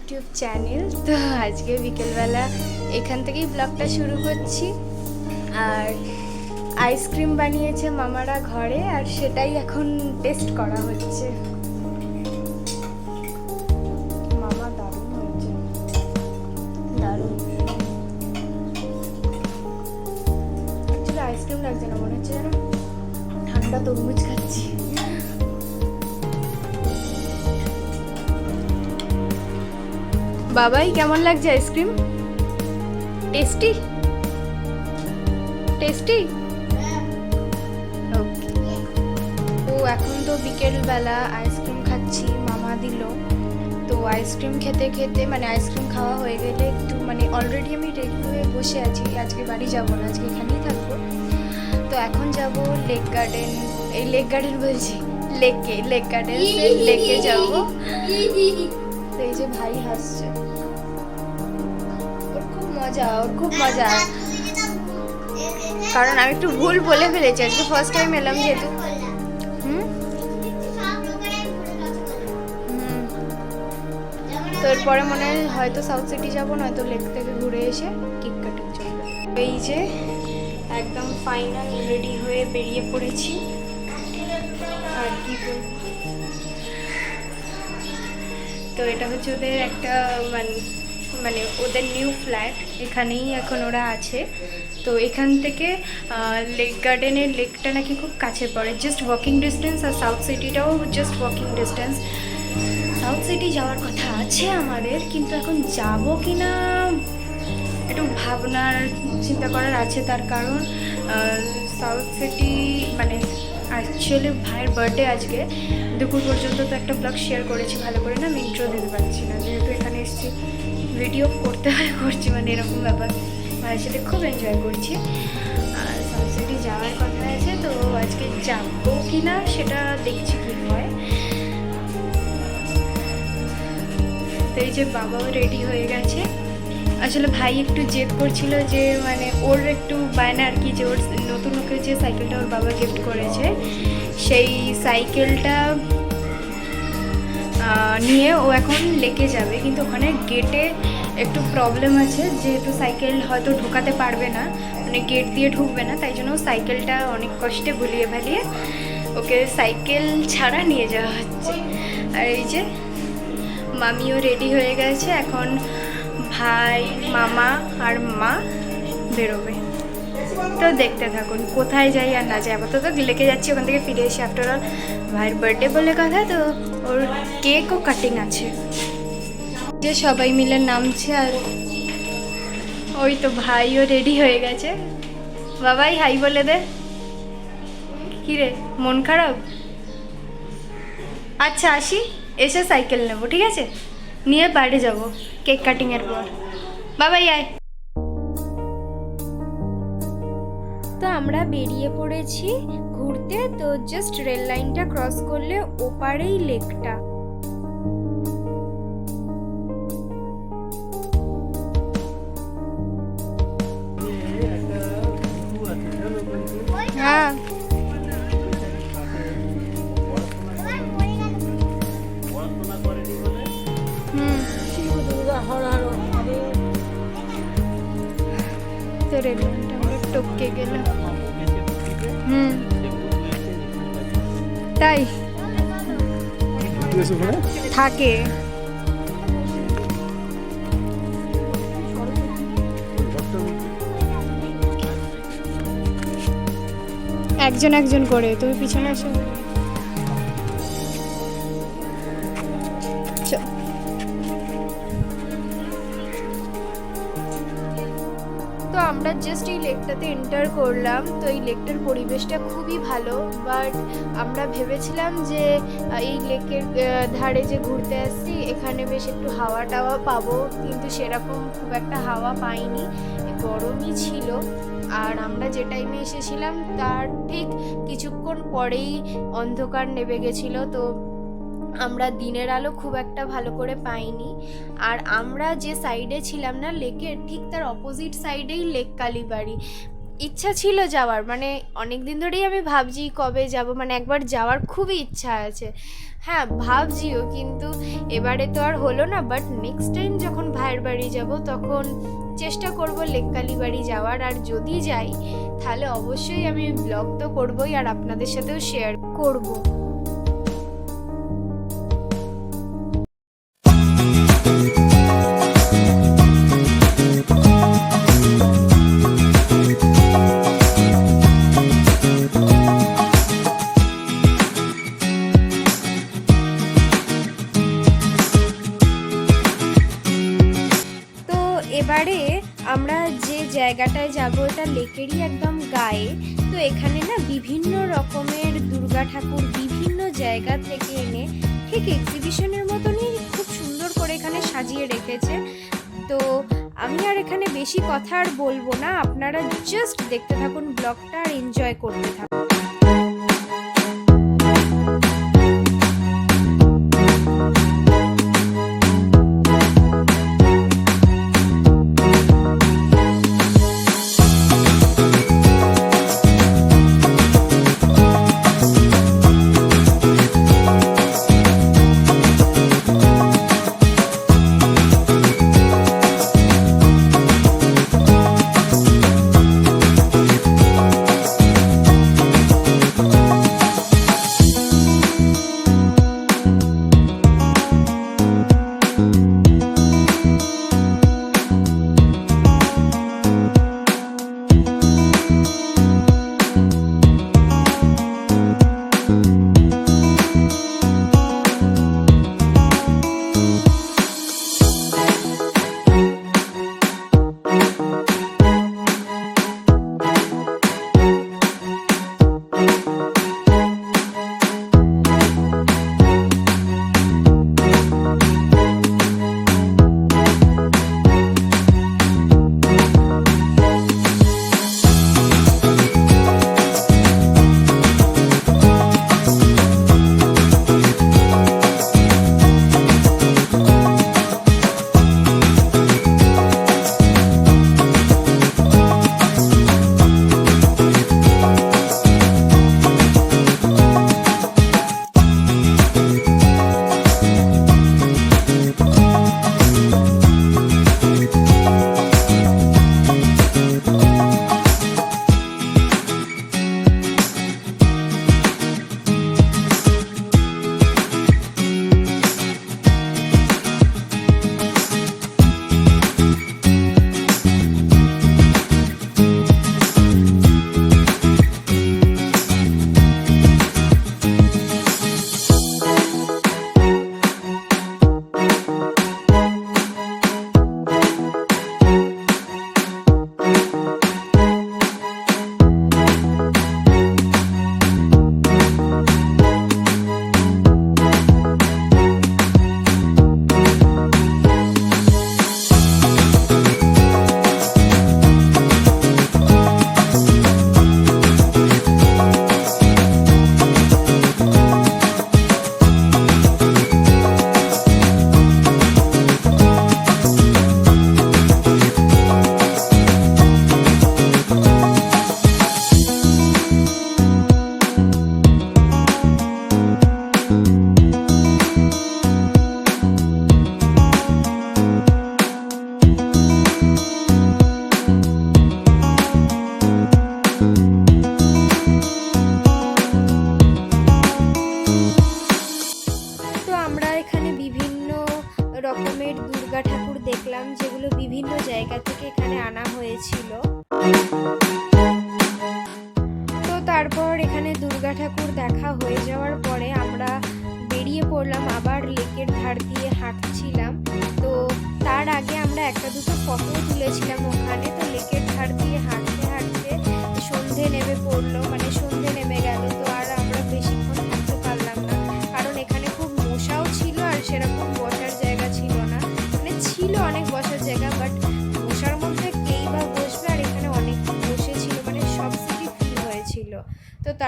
YouTube channel. তো আজকে বিকেলবেলা এখান থেকেই ব্লগটা শুরু করছি। আর আইসক্রিম বানিয়েছে মামারা ঘরে, আর সেটাই এখন টেস্ট করা হচ্ছে। মামা দারুণ আইসক্রিম লাগছে না, মনে হচ্ছে ঠান্ডা তরমুজ খাচ্ছি। বাবাই কেমন লাগছে আইসক্রিম? টেস্টি? টেস্টি? ও তো এখন তো বিকেলবেলা আইসক্রিম খাচ্ছি মামা দিল। তো আইসক্রিম খেতে খেতে মানে আইসক্রিম খাওয়া হয়ে গেলে একটু মানে অলরেডি আমি রেডি হয়ে বসে আছি আজকে বাড়ি যাব না আজকে এখানেই থাকব। তো এখন যাব লেক গার্ডেন এই লেক গার্ডেন বলছি লেকে লেক গার্ডেন লেকে যাব। তো এই যে ভাই হাসছে। ওর খুব মজা, ওর খুব মজা। কারণ আমি একটু ভুল বলে ফেলেছি, আজকে ফার্স্ট টাইম এলাম যেহেতু। তো এরপরে মনে হয় হয়তো সাউথ সিটি যাব, নয়তো লেক থেকে ঘুরে এসে কেক কাটিং চলবে এই যে একদম ফাইনাল রেডি হয়ে বেরিয়ে পড়েছি। আর কি বলব? তো এটা হচ্ছে ওদের একটা মানে মানে ওদের নিউ ফ্ল্যাট এখানেই এখন ওরা আছে। তো এখান থেকে লেক গার্ডেনের লেকটা নাকি খুব কাছে পড়ে জাস্ট ওয়াকিং ডিস্টেন্স আর south সিটিটাও just walking distance south city যাওয়ার কথা আছে আমাদের, কিন্তু এখন যাব কি না একটু ভাবনার চিন্তা করার আছে তার কারণ সাউথ সিটি মানে অ্যাকচুয়ালি ভাইয়ের বার্থডে আজকে। দুপুর পর্যন্ত তো একটা ব্লগ শেয়ার করেছি, ভালো করে না, আমি ইন্ট্রো দিতে পারছি না। যেহেতু এখানে এসেছি ভিডিও করতে হয়, করছি মানে এরকম ব্যাপার। ভাইয়ের সাথে খুব এনজয় করছি। আর সাউথ সিটি যাওয়ার কথা আছে, তো আজকে যাব কি না সেটা দেখছি কি হয়। তো এই যে বাবাও রেডি হয়ে গেছে। আসলে ভাই একটু জেদ করছিল যে মানে ওর একটু বায়না আর কি, যে ওর নতুন ওকে যে সাইকেলটা ওর বাবা গিফট করেছে, সেই সাইকেলটা নিয়ে ও এখন লেকে যাবে। কিন্তু ওখানে গেটে একটু প্রবলেম আছে, যেহেতু সাইকেল হয়তো ঢোকাতে পারবে না মানে গেট দিয়ে ঢুকবে না, তাই জন্য সাইকেলটা অনেক কষ্টে ভুলিয়ে ভালিয়ে ওকে সাইকেল ছাড়া নিয়ে যাওয়া হচ্ছে। আর এই যে, মামিও রেডি হয়ে গেছে, এখন ভাই, মামা আর মা বেরোবে। তো দেখতে থাকুন, কোথায় যাই আর না যাই। আপাতত লেকে যাচ্ছি, ওখান থেকে ফিরে এসে আফটার অল ভাইয়ের বার্থডে বলে কথা, তো ওর কেকও কাটিং আছে। যে সবাই মিলে নামছে আর ওই তো ভাইও রেডি হয়ে গেছে। বাবাই হাই বলে দে। কিরে মন খারাপ? আচ্ছা আসি, এসে সাইকেল নেব, ঠিক আছে? নিয়ে বাইরে যাব। কেক কাটিংয়ের পর। বাবাই আয়। তো আমরা বেরিয়ে পড়েছি ঘুরতে, তো জাস্ট রেল লাইনটা ক্রস করলে ওপারেই লেকটা থাকে। একজন একজন করে তুমি পিছনে এসো। আমরা জাস্ট এই লেকটাতে এন্টার করলাম। তো এই লেকটার পরিবেশটা খুবই ভালো। বাট আমরা ভেবেছিলাম যে এই লেকের ধারে যে ঘুরতে আসছি, এখানে বেশ একটু হাওয়া টাওয়া পাবো। কিন্তু সেরকম খুব একটা হাওয়া পাইনি। গরমই ছিল। আর আমরা যে টাইমে এসেছিলাম, তার ঠিক কিছুক্ষণ পরেই অন্ধকার নেমে গেছিল। তো আমরা দিনের আলো খুব একটা ভালো করে পাইনি। আর আমরা যে সাইডে ছিলাম না, লেকের ঠিক তার অপোজিট সাইডেই লেক কালীবাড়ি ইচ্ছা ছিল যাওয়ার মানে অনেক দিন ধরেই আমি ভাবছি কবে যাব মানে একবার যাওয়ার খুবই ইচ্ছা আছে। হ্যাঁ ভাবছিও, কিন্তু এবারে তো আর হলো না বাট নেক্সট টাইম যখন ভাইয়ের বাড়ি যাব, তখন চেষ্টা করব লেককালি বাড়ি যাওয়ার। আর যদি যাই, তাহলে অবশ্যই আমি ব্লগ তো করবই, আর আপনাদের সাথেও শেয়ার করব। এবারে আমরা যে জায়গাটায় যাব, এটা লেকেরই একদম গায়ে। তো এখানে না বিভিন্ন রকমের দুর্গা ঠাকুর বিভিন্ন জায়গা থেকে এনে ঠিক এক্সিবিশনের মতনই খুব সুন্দর করে এখানে সাজিয়ে রেখেছে। তো আমি আর এখানে বেশি কথা আর বলব না, আপনারা জাস্ট দেখতে থাকুন ব্লগটা আর এনজয় করতে থাকুন।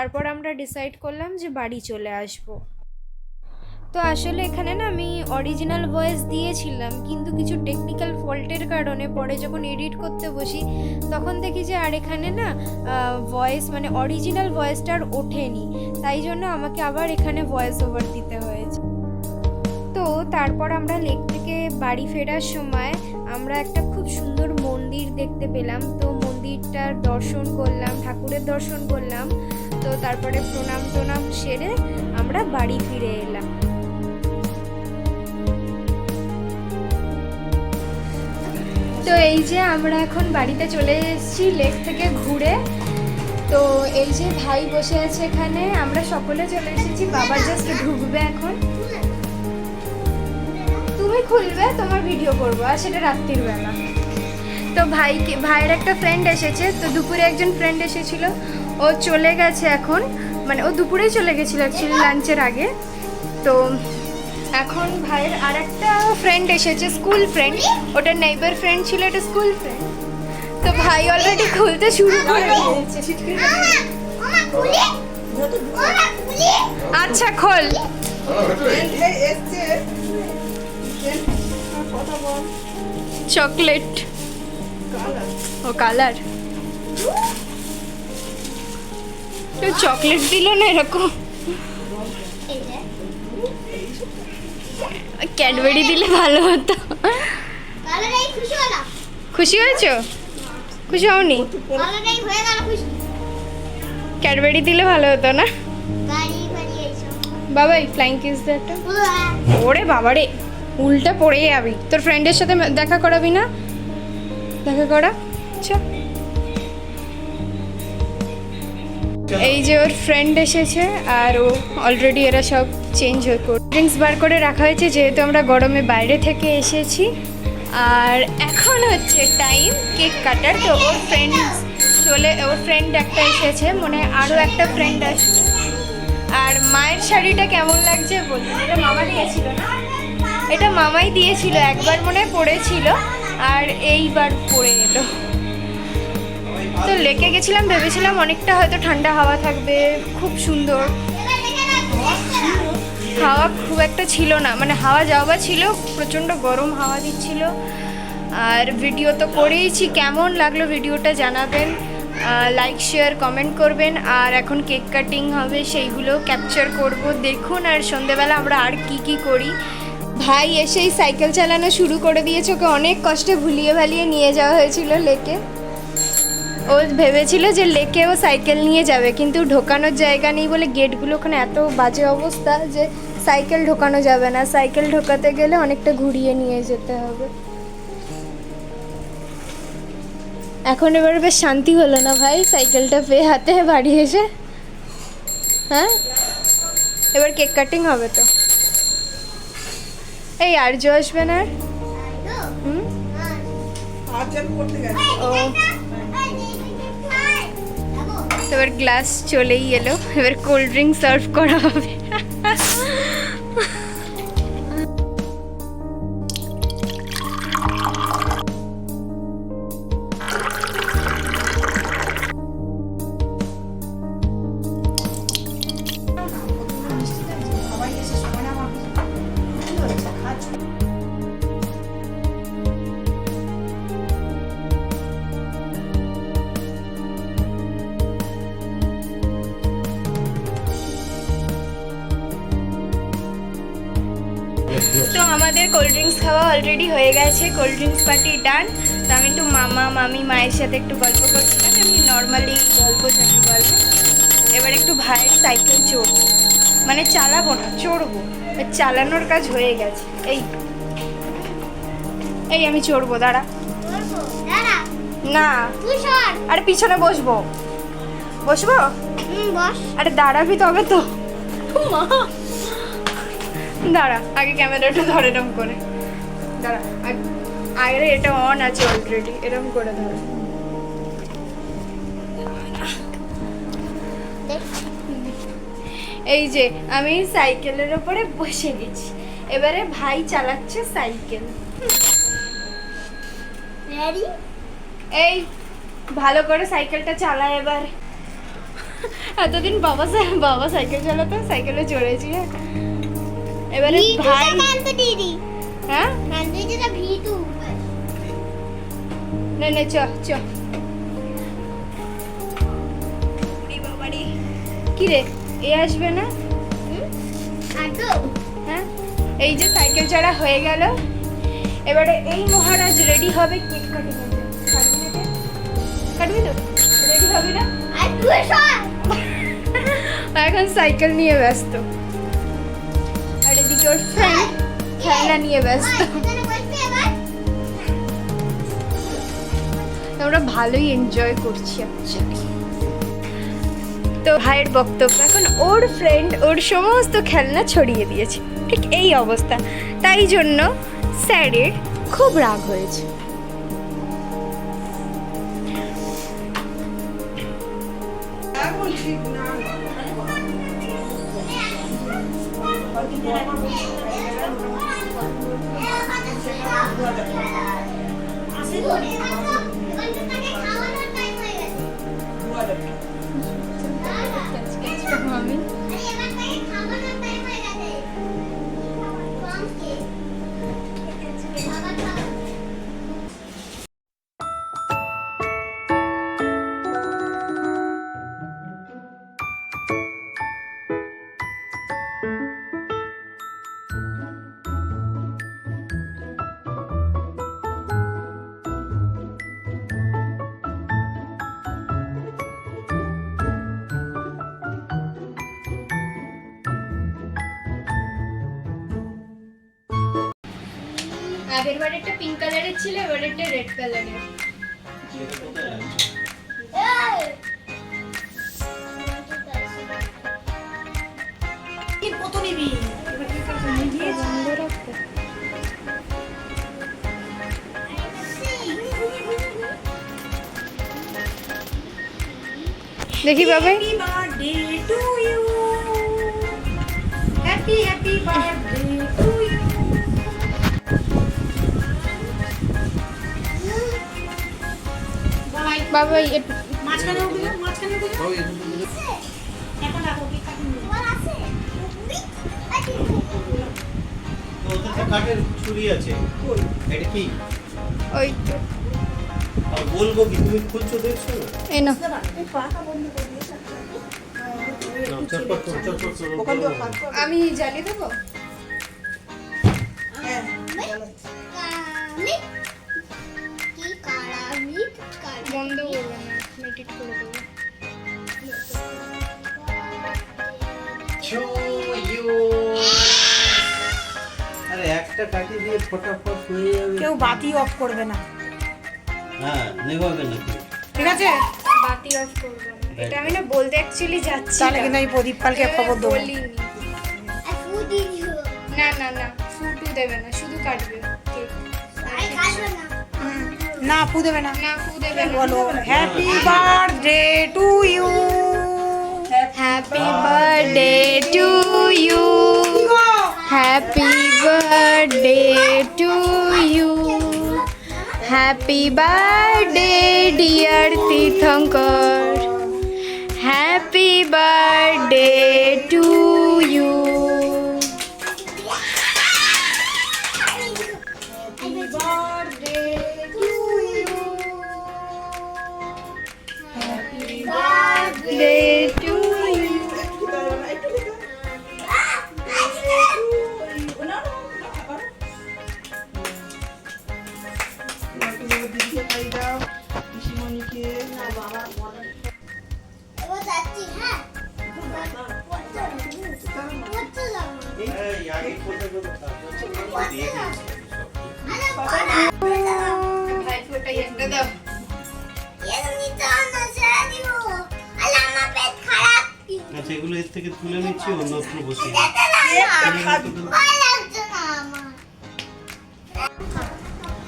তারপর আমরা ডিসাইড করলাম যে বাড়ি চলে আসব। তো আসলে এখানে না আমি অরিজিনাল ভয়েস দিয়েছিলাম, কিন্তু কিছু টেকনিক্যাল ফল্টের কারণে পরে যখন এডিট করতে বসি, তখন দেখি যে আর এখানে না ভয়েস মানে অরিজিনাল ভয়েসটা আর ওঠেনি। তাই জন্য আমাকে আবার এখানে ভয়েস ওভার দিতে হয়েছে। তো তারপর আমরা লেক থেকে বাড়ি ফেরার সময় আমরা একটা খুব সুন্দর মন্দির দেখতে পেলাম। তো মন্দিরটার দর্শন করলাম, ঠাকুরের দর্শন করলাম। তো তারপরে প্রণাম টনাম সেরে আমরা বাড়ি ফিরে এলাম। তো এই যে আমরা এখন বাড়িতে চলে এসেছি লেক থেকে ঘুরে। তো এই যে ভাই বসে আছে এখানে, আমরা সকলে চলে এসেছি। বাবা জাস্ট ঢুকবে এখন। তুমি খুলবে, তোমার ভিডিও করব, আর সেটা রাত্রির বেলা। তো ভাইকে, ভাইয়ের একটা ফ্রেন্ড এসেছে, তো দুপুরে একজন ফ্রেন্ড এসেছিল। ও চলে গেছে এখন মানে ও দুপুরেই চলে গেছিল অ্যাকচুয়ালি লাঞ্চের আগে তো এখন ভাইয়ের আর একটা ফ্রেন্ড এসেছে স্কুল ফ্রেন্ড ওটা নেইবার ফ্রেন্ড ছিল এটা স্কুল ফ্রেন্ড তো ভাই অলরেডি খুলতে শুরু করে দিয়েছে আচ্ছা খোল চকলেট ও কালার চকলেট দিল না এরকম। ক্যাডবেরি দিলে ভালো হতো। খুশি হয়েছো? খুশি হওনি? ক্যাডবেরি দিলে ভালো হতো না। বাবা, এই ফ্লাইং কিস ওরে বাবারে উল্টা পড়ে যাবি। তোর ফ্রেন্ডের সাথে দেখা করাবি না? দেখা করা? আচ্ছা এই যে ওর ফ্রেন্ড এসেছে আর ও অলরেডি এরা সব চেঞ্জ হয়ে ড্রিঙ্কস বার করে রাখা হয়েছে, যেহেতু আমরা গরমে বাইরে থেকে এসেছি। আর এখন হচ্ছে টাইম কেক কাটার, তো ওর ফ্রেন্ড চলে, ওর ফ্রেন্ড একটা এসেছে, মনে হয় আরও একটা ফ্রেন্ড আসবে। আর মায়ের শাড়িটা কেমন লাগছে বলতে এটা মামা দিয়েছিল না? এটা মামাই দিয়েছিল, একবার মনে পড়েছিল, আর এইবার পড়ে এলো। লেকে গেছিলাম, ভেবেছিলাম অনেকটা হয়তো ঠান্ডা হাওয়া থাকবে, খুব সুন্দর। হাওয়া খুব একটা ছিল না মানে হাওয়া যাওয়া ছিল, প্রচণ্ড গরম হাওয়া দিচ্ছিল। আর ভিডিও তো করেইছি, কেমন লাগল ভিডিওটা জানাবেন। লাইক শেয়ার কমেন্ট করবেন, আর এখন কেক কাটিং হবে, সেইগুলো ক্যাপচার করব। দেখুন আর সন্ধেবেলা আমরা আর কি কি করি। ভাই এসেই সাইকেল চালানো শুরু করে দিয়েছে, ওকে অনেক কষ্টে ভুলিয়ে ভালিয়ে নিয়ে যাওয়া হয়েছিল লেকে। ও ভেবেছিল যে লেকে ও সাইকেল নিয়ে যাবে কিন্তু ঢোকানোর জায়গা নেই বলে গেটগুলো ওখানে এত বাজে অবস্থা যে সাইকেল ঢোকানো যাবে না। সাইকেল ঢোকাতে গেলে অনেকটা ঘুরিয়ে নিয়ে যেতে হবে। এখন এবার বেশ শান্তি হলো না ভাই? সাইকেলটা পেয়ে হাতে বাড়ি এসে? হ্যাঁ? এবার কেক কাটিং হবে তো? এই আর্য আসবে না আর? হুম? ও। এবার গ্লাস চলেই এলো। এবার কোল্ড ড্রিঙ্ক সার্ভ করা হবে। অলরেডি হয়ে গেছে কোল্ড ড্রিঙ্কস পার্টি ডান তো আমি একটু মামা মামি মায়ের সাথে একটু গল্প করছিলাম আমি নর্মালি গল্প যাকে বলে এবার একটু ভাইয়ের সাইকেল চড়বো মানে চালাবো না চড়বো। আর চালানোর কাজ হয়ে গেছে। এই। এই আমি চড়বো দাঁড়া। না। আরে পিছনে বসবো। বসবো? আরে দাঁড়াবি তবে তো। দাঁড়া আগে ক্যামেরাটা ধরে এরম করে। দাঁড়া আগে এটা অন আছে অলরেডি এরম করে ধরো। এই যে আমি সাইকেলের ওপরে বসে গেছি। এবারে ভাই চালাচ্ছে সাইকেল। এই ভালো করে সাইকেলটা চালা এবার। এতদিন বাবা বাবা সাইকেল চালাতো সাইকেলে চড়েছি। এবারে ভাই হ্যাঁ? না না চ চ। ওরে কি রে? এ আসবে না? হ্যাঁ? এই যে সাইকেল চড়া হয়ে গেল। এবারে এই মহারাজ রেডি হবে কেক কাটিং কাটবি কাটবি তো? রেডি হবে না? এখন সাইকেল নিয়ে ব্যস্ত। আর এদিকে ওর ফ্রেন্ড খেলনা নিয়ে ব্যস্ত আমরা ভালোই এনজয় করছি অ্যাকচুয়ালি তো ভাইয়ের বক্তব্য এখন ওর ফ্রেন্ড ওর সমস্ত খেলনা ছড়িয়ে দিয়েছে ঠিক এই অবস্থা তাই জন্য স্যারের খুব রাগ হয়েছে আমি ছিল এবারেরটা রেড কালারের কত নিবি বন্ধ রাখতে দেখি Babai happy birthday to you happy happy birthday তো কাঠের ছুরি আছে। এটা কি? ওই তো বলব কি তুমি খুলছো দেখছ? না এই না। আমি জ্বালিয়ে দেবো? একটা কাঠি দিয়ে ফটাফট হয়ে যাবে। কেউ বাতি অফ করবে না। হ্যাঁ নেভাবে নাকি ঠিক আছে? বাতি অফ করব না। এটা আমি না বলতে অ্যাকচুয়ালি যাচ্ছি তাহলে কিন্তু আমি প্রদীপ পালকে খবর দেবো। না না না ফুটু দেবে না শুধু কাটবে। না। ফু দেবে না। না ফু দেবে না। বলো happy birthday to you happy birthday to you happy birthday to you. Happy birthday, dear Tithankar. Happy birthday to you. Happy birthday to you. Happy birthday.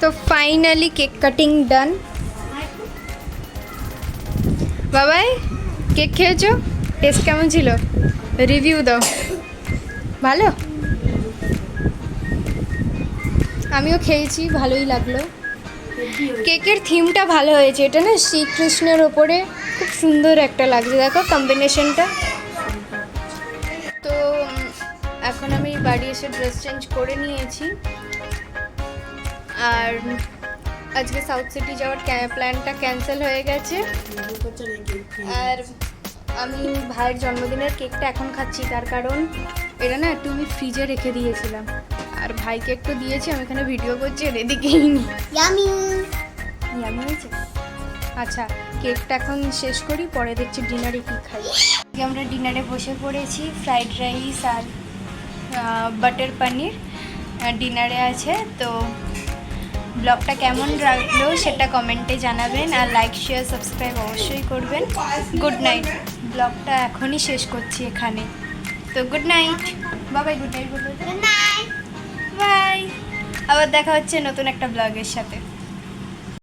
তো finally cake cutting done Babai cake খেয়েছো? Test কেমন ছিল? Review দাও। ভালো? আমিও খেয়েছি, ভালোই লাগল। কেকের থিমটা ভালো হয়েছে। এটা না শ্রীকৃষ্ণের ওপরে খুব সুন্দর একটা লাগছে। দেখো কম্বিনেশনটা তো এখন আমি বাড়ি এসে ড্রেস চেঞ্জ করে নিয়েছি। আর আজকে সাউথ সিটি যাওয়ার প্ল্যানটা ক্যান্সেল হয়ে গেছে। আর আমি ভাইয়ের জন্মদিনের কেকটা এখন খাচ্ছি তার কারণ এটা না একটু আমি ফ্রিজে রেখে দিয়েছিলাম। আর ভাইকে একটু দিয়েছি আমি এখানে ভিডিও করছি আর এদিকেই ইয়ামি হয়েছে? আচ্ছা কেকটা এখন শেষ করি পরে দেখছি ডিনারে কী খাই। আমরা ডিনারে বসে পড়েছি ফ্রাইড রাইস আর বাটার পনির ডিনারে আছে তো ব্লগটা কেমন লাগল সেটা কমেন্টে জানাবেন আর লাইক শেয়ার সাবস্ক্রাইব অবশ্যই করবেন। গুড নাইট ব্লগটা এখনই শেষ করছি এখানে। তো good night Babai good night good night bye আবার দেখা হচ্ছে নতুন একটা ব্লগের সাথে।